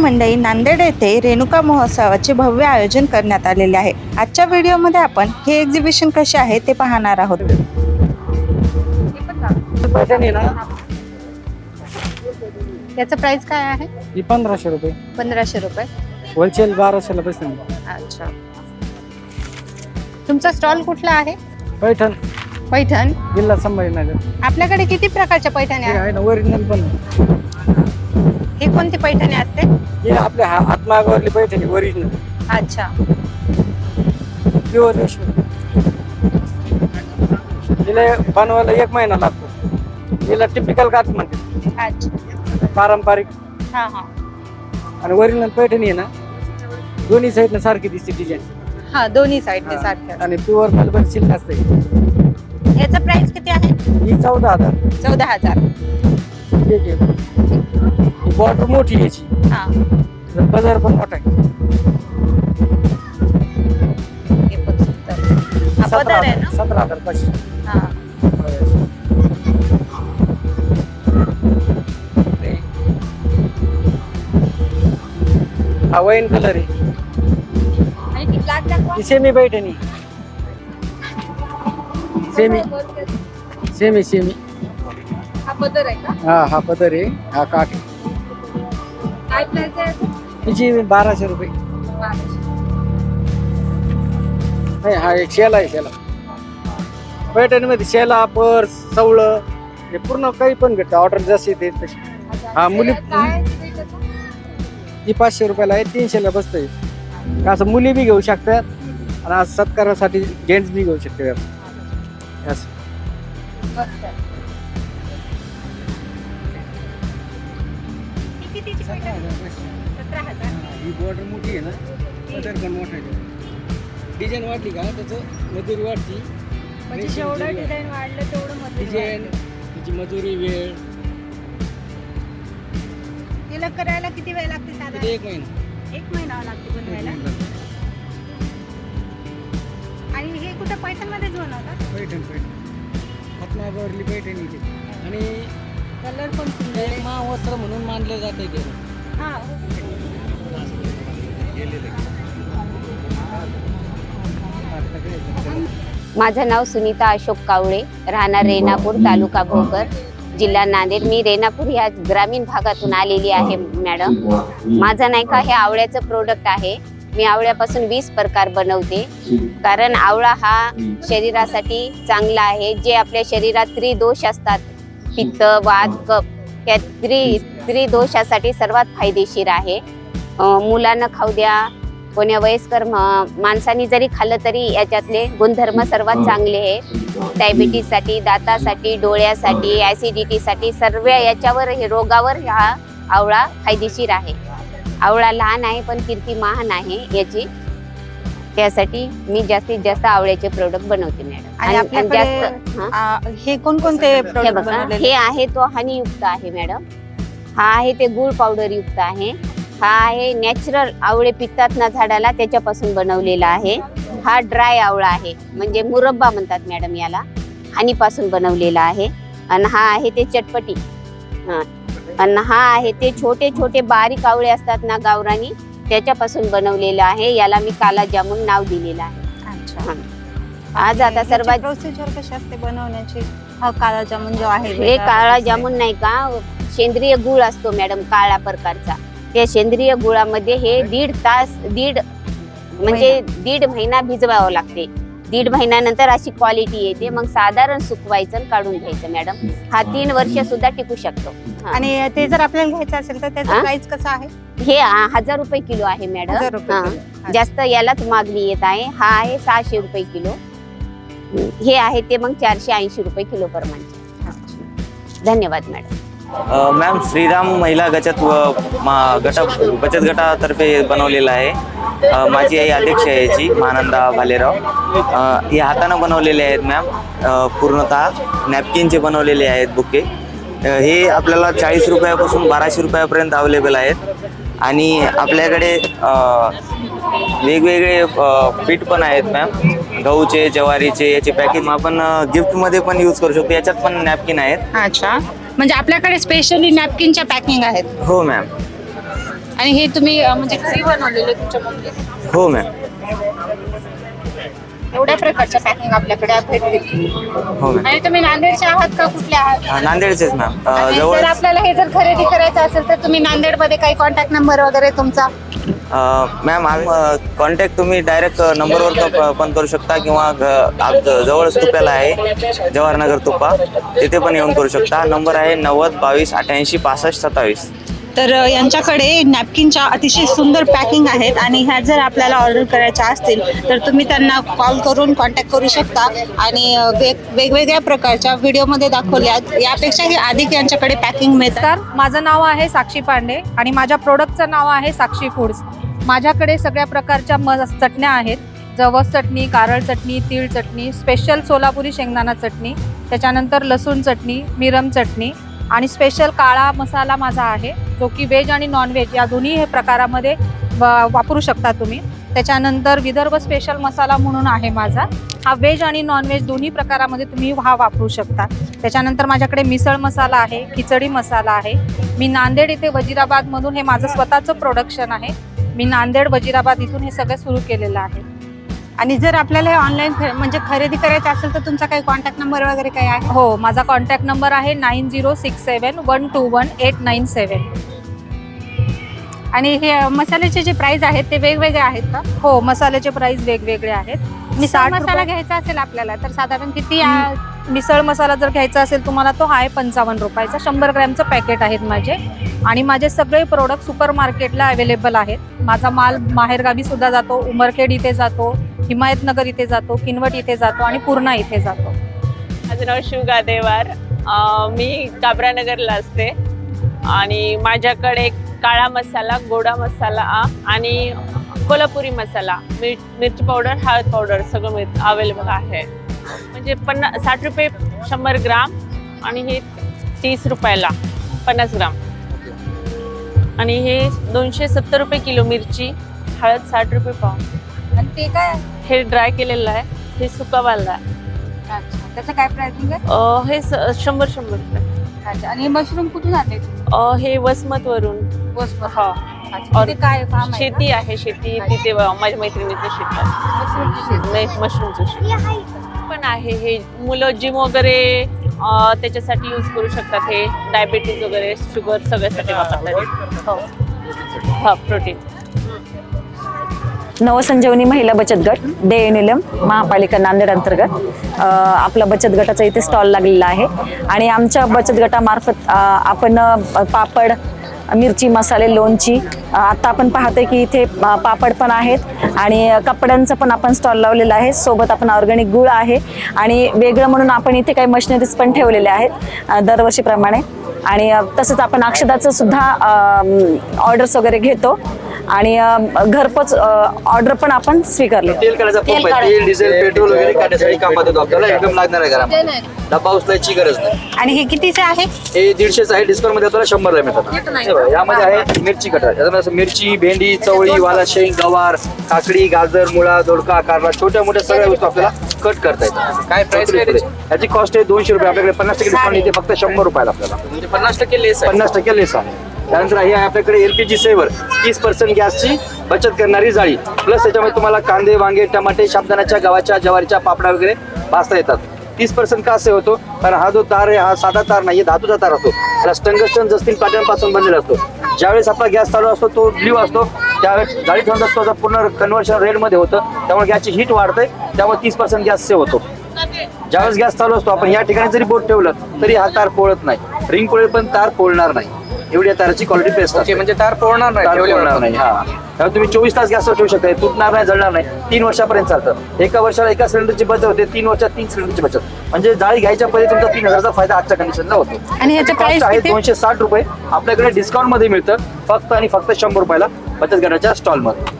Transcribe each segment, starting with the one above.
मंडळी नांदेड येथे रेणुका महोत्सवाचे भव्य आयोजन करण्यात आलेले आहे. आजच्या व्हिडिओमध्ये आपण हे एक्झिबिशन कसे आहे ते पाहणार आहोत. याचं प्राइस काय आहे? ही पंधराशे रुपये. पंधराशे रुपये. होलसेल बाराशेला बसते अच्छा. तुमचा स्टॉल कुठला आहे? पैठण. पैठण. जिल्हा संभाजीनगर. आपल्याकडे किती प्रकारच्या पैठणी हे आहेत? आहे ना ओरिजिनल पण ही कोणती पैठणी असते? हे आपल्या हा हातमागावरली पैठणी ओरिजिनल अच्छा. प्युअर रेशमी. हिला बनवायला एक महिना लागतो. हिला टिपिकल काच म्हणते अच्छा. पारंपरिक. हा हा. आणि ओरिजिनल पैठणी आहे ना दोन्ही साईडनं सारखी दिसते डिझाईन हा दोन्ही साईडने सारखे आणि प्युअर मलबल सिल्क असते. याचा प्राइस किती आहे? ही चौदा हजार. चौदा हजार. ही बॉर्डर मोठी याची हा बाजार पण मोठा आहे हे. हा सतरा पदर आहे हजार ना सतरा हजार पाचशे हा हा वाईन कलर आहे आणि ती black दाखवा. ही semi Paithani semi semi semi पदर आहे का? हा हा पदर आहे. हा काठ आहे. काय प्राइस आहे हिची बाराशे रुपये. नाही हा एक शेला आहे शेला पैठणीमध्ये शेला पर्स सवळं हे पूर्ण काही पण भेटतं. ऑर्डर जशी ते तशी हा मुली ही पाचशे रुपयाला आहे तीनशेला बसतंय का असं मुली बी घेऊ शकतात आणि आज सत्कारासाठी जेंट्स बी घेऊ शकतात. असं. ही बॉर्डर मोठी आहे ना? पदर पण मोठा आहे डिझाईन वाटली का? त्याचं मजुरी वाटती म्हणजे जेवढं डिझाईन वाढलं तेवढं मजुरी डिझाईन वाढते. तिची मजुरी वेळ. तिला करायला किती वेळ लागते किती? साधारण एक महिना. एक महिना लागते बनवायला. आणि हे कुठं पैठण मध्येच बनवतात? पैठण पैठण. हातमागावरली पैठण इथे आणि कलर पण ते सुंदर आहे. महावस्त्र म्हणून मानलं जाते ते हा. माझं नाव सुनीता अशोक कावळे राहणार रेणापूर तालुका भोकर जिल्हा नांदेड. मी रेणापूर या ग्रामीण भागातून आलेली आहे मॅडम. माझं नाही का हे आवळ्याचं प्रोडक्ट आहे. मी आवळ्यापासून वीस प्रकार बनवते. कारण आवळा हा शरीरासाठी चांगला आहे. जे आपल्या शरीरात त्रिदोष असतात पित्त वात कफ या त्रि त्रिदोषासाठी सर्वात फायदेशीर आहे. मुलांना खाऊ द्या. कोण्या वयस्कर माणसांनी जरी खाल्लं तरी याच्यातले गुणधर्म सर्वात चांगले आहे. डायबिटीजसाठी दातासाठी डोळ्यासाठी ॲसिडिटीसाठी सर्व याच्यावर हे रोगावर हा आवळा फायदेशीर आहे. आवळा लहान आहे पण कीर्ती महान आहे याची त्यासाठी मी जास्तीत जास्त आवळ्याचे प्रोडक्ट बनवते मॅडम आणि जास्त हा? आ, हे कोणकोणते हे प्रोडक्ट बघा. बनवलेले? हे आहे तो हनीयुक्त आहे मॅडम हा आहे ते गुळ पावडर युक्त आहे. हा आहे नॅचरल आवळे पिकतात ना झाडाला त्याच्यापासून बनवलेला आहे. हा ड्राय आवळा आहे म्हणजे मुरब्बा म्हणतात मॅडम याला. हनीपासून बनवलेला आहे. आणि हा आहे ते चटपटी. हा. आणि हा आहे ते छोटे छोटे बारीक आवळे असतात ना गावरानी त्याच्यापासून बनवलेलं आहे. याला मी काला जामून नाव दिलेलं आहे. अच्छा. आज आता सर्वात प्रोसिजर कशी असते बनवण्याची? हा काळा जामुन जो आहे हे वेगळा काळा असते. जामुन नाही का? सेंद्रिय गुळ असतो मॅडम काळा प्रकारचा. त्या सेंद्रिय गुळामध्ये हे दीड तास दीड म्हणजे दीड महिना भिजवावं लागते. दीड महिन्यानंतर अशी क्वालिटी येते. मग साधारण सुकवायचं आणि काढून घ्यायचं मॅडम हा तीन वर्ष सुद्धा टिकू शकतो. हा. आणि ते जर आपल्याला घ्यायचं असेल तर त्याचं हा? प्राइस कसं आहे? हे हजार रुपये किलो आहे हजार मॅडम रुपये हा. किलो. जास्त यालाच मागणी येत आहे. हा आहे सहाशे रुपये किलो. हे आहे ते मग चारशे ऐंशी रुपये किलो प्रमाणे धन्यवाद मॅडम मॅम श्रीराम महिला गचत व मा- गटा बचत गटातर्फे बनवलेला आहे. माझी आई अध्यक्ष आहे याची महानंदा भालेराव. अ, हे हातानं बनवलेले आहेत मॅम. पूर्णतः नॅपकिनचे बनवलेले आहेत बुके. हे आपल्याला चाळीस रुपयापासून बाराशे रुपयापर्यंत अवेलेबल आहेत. आणि आपल्याकडे वेगवेगळे पीठ पण आहेत मॅम. गहूचे ज्वारीचे याचे पॅकेज आपण गिफ्टमध्ये पण यूज करू शकतो. याच्यात पण नॅपकिन आहेत. अच्छा. म्हणजे आपल्याकडे स्पेशली नॅपकिनच्या पॅकिंग आहेत. हो मॅम आणि हे तुम्ही अं, म्हणजे घरी बनवलेले तुमच्या मम्मी हो मॅम एवढ्या प्रकारच्या पॅकिंग आपल्याकडे भेटतील हो मॅम आणि तुम्ही नांदेडचे आहात का? कुठले आहात? अ, नांदेडचेच मॅम अ, आणि जवळ जर आपल्याला हे जर खरेदी करायचं असेल तर तुम्ही नांदेडमध्ये काही कॉन्टॅक्ट नंबर वगैरे तुमचा? मॅम कॉन्टॅक्ट तुम्ही डायरेक्ट नंबरवर प- पण करू शकता किंवा घ- आप- जवळच तुप्याला आहे जवाहरनगर तुपा. तिथे पण येऊन करू शकता. नंबर आहे नव्वद बावीस अठ्याऐंशी पासष्ट सत्तावीस. तर यांच्याकडे नॅपकिनच्या अतिशय सुंदर पॅकिंग आहेत आणि ह्या जर आपल्याला ऑर्डर करायच्या असतील तर तुम्ही त्यांना कॉल करून कॉन्टॅक्ट करू शकता आणि वेग वेगवेगळ्या प्रकारच्या व्हिडिओमध्ये दाखवल्या. यापेक्षाही अधिक यांच्याकडे पॅकिंग मिळतात. माझं नाव आहे साक्षी पांडे आणि माझ्या प्रोडक्टचं नाव आहे साक्षी फूड्स. माझ्याकडे सगळ्या प्रकारच्या म चटण्या आहेत. जवस चटणी कारळ चटणी तीळ चटणी स्पेशल सोलापुरी शेंगदाणा चटणी त्याच्यानंतर लसूण चटणी मिरम चटणी आणि स्पेशल काळा मसाला माझा आहे. जो की व्हेज आणि नॉनव्हेज या दोन्ही हे प्रकारामध्ये वापरू शकता तुम्ही. त्याच्यानंतर विदर्भ स्पेशल मसाला म्हणून आहे माझा. हा व्हेज आणि नॉनव्हेज दोन्ही प्रकारामध्ये तुम्ही हा वापरू शकता. त्याच्यानंतर माझ्याकडे मिसळ मसाला आहे खिचडी मसाला आहे. मी नांदेड इथे वजिराबादमधून हे माझं स्वतःचं प्रोडक्शन आहे. मी नांदेड वजिराबाद इथून हे सगळं सुरू केलेलं आहे. आणि जर आपल्याला ऑनलाईन म्हणजे खरेदी करायचं असेल तर तुमचा काही कॉन्टॅक्ट नंबर वगैरे काही आहे? हो माझा कॉन्टॅक्ट नंबर आहे nine zero six seven one two one eight nine seven आणि हे मसाल्याचे जे प्राइस आहेत ते वेगवेगळे आहेत का? हो मसाल्याचे प्राईस वेगवेगळे आहेत. मिसळ साठ मसाला रुपये- घ्यायचा असेल आपल्याला तर साधारण किती आ- मिसळ मसाला जर घ्यायचा असेल तुम्हाला तो आहे पंचावन्न रुपयाचा. शंभर ग्रॅमचं पॅकेट आहेत माझे. आणि माझे सगळे प्रोडक्ट सुपर मार्केटला अवेलेबल आहेत. माझा माल माहेरगावी सुद्धा जातो उमरखेड इथे जातो हिमायतनगर इथे जातो किनवट इथे जातो आणि पूर्णा इथे जातो. माझं नाव शिवगा देवार अं, मी काबरानगरला असते. आणि माझ्याकडे काळा मसाला गोडा मसाला आणि कोल्हापुरी मसाला. मिर मिरची पावडर हळद पावडर सगळं मिळ अवेलेबल आहे. म्हणजे पन्ना साठ रुपये शंभर ग्राम आणि हे तीस रुपयाला पन्नास ग्राम. आणि हे दोनशे सत्तर रुपये किलो मिरची हळद साठ रुपये पाव. आणि ते काय हे ड्राय केलेलं आहे. हे सुकावाला आहे. अच्छा. त्याचं काय प्राइसिंग आहे हे शंभर शंभर रुपये. अच्छा. आणि मशरूम कुठून आणले अ, हे वसमत वरून हा. अच्छा काय फार्म आहे शेती आहे शेती. तिथे व- माझ्या मैत्रिणीचं शेत आहे. मशरूमची शेती. नाही मशरूमचं शेत. पण आहे हे. मुलं जिम वगैरे अ, त्याच्यासाठी यूज करू शकतात हे. डायबेटीज वगैरे शुगर सगळ्यासाठी वापरतात हो. हा. प्रोटीन नवसंजीवनी महिला बचत गट डे निलम महापालिका नांदेड अंतर्गत. अ, आपला बचत गटाचा इथे स्टॉल लागलेला आहे. आणि आमच्या बचत गटामार्फत अ, आपण अ, पापड मिरची मसाले लोणची. आत्ता आता आपण पाहतोय की इथे पापड पण आहेत आणि कपड्यांचं पण आपण स्टॉल लावलेला आहे. सोबत आपण ऑर्गॅनिक गुळ आहे आणि वेगळं म्हणून आपण इथे काही मशिनरीज पण ठेवलेल्या आहेत दरवर्षीप्रमाणे. आणि तसंच आपण अक्षदाचं सुद्धा ऑर्डर्स वगैरे घेतो. आणि घरपोच ऑर्डर पण आपण स्वीकारले. तेल काढायचा पंप आहे. तेल डिझेल पेट्रोल वगैरे काढण्यासाठी कामात येतो आपल्याला. एकदम लागणार आहे घरामध्ये. डब्बा उचलायची गरज नाही. आणि हे कितीचे आहे? हे दीडशेच आहे. डिस्काउंटमध्ये आपल्याला शंभरला मिळतात. हे बघा, यामध्ये आहे मिरची कटर याच्यामध्ये असं मिरची भेंडी चवळी वाला शेंग गवार काकडी गाजर मुळा दोडका कारला छोट्या मोठ्या सगळ्या वस्तू आपल्याला कट करता येतात. काय प्राइस याची कॉस्ट आहे दोनशे रुपये. आपल्याकडे पन्नास टक्के डिस्काउंट येते. फक्त शंभर रुपयाला आपल्याला. म्हणजे पन्नास टक्के लेस पन्नास टक्के लेस आहे. त्यानंतर हे आहे आपल्याकडे एल पी जी सेवर तीस पर्सेंट गॅसची बचत करणारी जाळी. प्लस त्याच्यामध्ये तुम्हाला कांदे वांगे टमाटे शाबदानाच्या गव्हाच्या ज्वारीच्या पापडा वगैरे भाजता येतात. तीस पर्सेंट का असे होतो? कारण हा जो तार आहे हा साधा तार नाही धातूचा तार असतो. त्याला स्टंगस्टन जस्तीन पाट्यांपासून बनलेला असतो. ज्यावेळेस आपला गॅस चालू असतो तो ब्ल्यू असतो. त्यावेळेस जाळी ठेवून असतो त्याचं पूर्ण कन्व्हर्शन रेडमध्ये होतं. त्यामुळे गॅसची हीट वाढते त्यामुळे तीस पर्सेंट गॅस सेव्ह होतो. ज्यावेळेस गॅस चालू असतो आपण या ठिकाणी जरी बोट ठेवलं तरी हा तार पोळत नाही. रिंग पोळेल पण तार पोळणार नाही. एवढी ताराची क्वालिटी बेस्ट ओके म्हणजे तार पोळणार नाही तार हा. त्यामुळे तुम्ही चोवीस तास गॅसवर ठेवू शकता. हे तुटणार नाही जळणार नाही. तीन वर्षापर्यंत चालतं. एका वर्षाला एका सिलेंडरची बचत होते तीन वर्षात तीन सिलेंडरची बचत. म्हणजे जाळी घ्यायच्या पहिले तुमचा तीन हजारचा फायदा आजच्या कंडिशनला होतो. आणि ह्याचं Cost प्राइस आहे किती? दोनशे साठ रुपये. आपल्याकडे डिस्काउंटमध्ये मिळतं. फक्त आणि फक्त शंभर रुपयाला बचत गटाच्या स्टॉलमध्ये.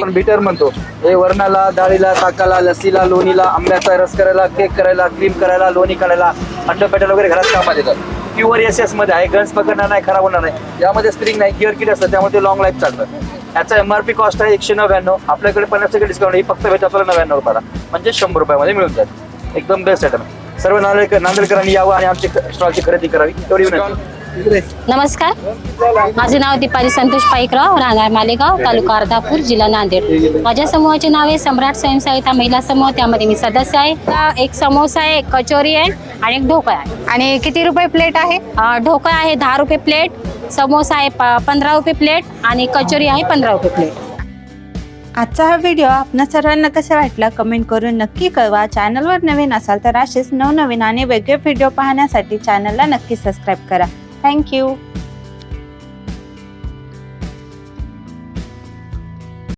आपण बिटर म्हणतो. हे वरणाला डाळीला ताकाला लसीला लोणीला आंब्याचा रस करायला केक करायला क्रीम करायला लोणी करायला अंड पेटायला वगैरे घरात कामात येतात प्युअर एस एसमध्ये आहे. गन्स पकडणार नाही खराब होणार नाही. यामध्ये स्प्रिंग नाही गिअर किट असतं त्यामध्ये लॉंग लाईफ चालतं. याचा एम आर पी कॉस्ट आहे एकशे नव्याण्णव. आपल्याकडे पन्नास टक्के डिस्काउंट ही फक्त भेटत आपल्याला नव्याण्णव रुपयाला. म्हणजे शंभर रुपयामध्ये मिळून जाईल. एकदम बेस्ट आयटम सर्व नांदेडकर नांदेडकरांनी यावं आणि आमची स्टॉलची खरेदी करावी. एवढी विनंती. नमस्कार. माझे नाव दीपाली संतोष पाईकराव राहणार मालेगाव तालुका अर्धापूर जिल्हा नांदेड. माझ्या समूहाचे नाव आहे सम्राट स्वयंसहायता महिला समूह. त्यामध्ये मी सदस्य आहे. एक समोसा आहे एक कचोरी आहे आणि एक ढोकळा आहे. आणि किती रुपये प्लेट आहे? ढोकळा आहे दहा रुपये प्लेट समोसा आहे प- पंधरा रुपये प्लेट आणि कचोरी आहे पंधरा रुपये प्लेट. आजचा हा व्हिडिओ आपणा सर्वांना कसा वाटला कमेंट करून नक्की कळवा. चॅनलवर नवीन असाल तर असेच नवनवीन आणि वेगळे व्हिडिओ पाहण्यासाठी चॅनलला नक्की सबस्क्राईब करा. Thank you.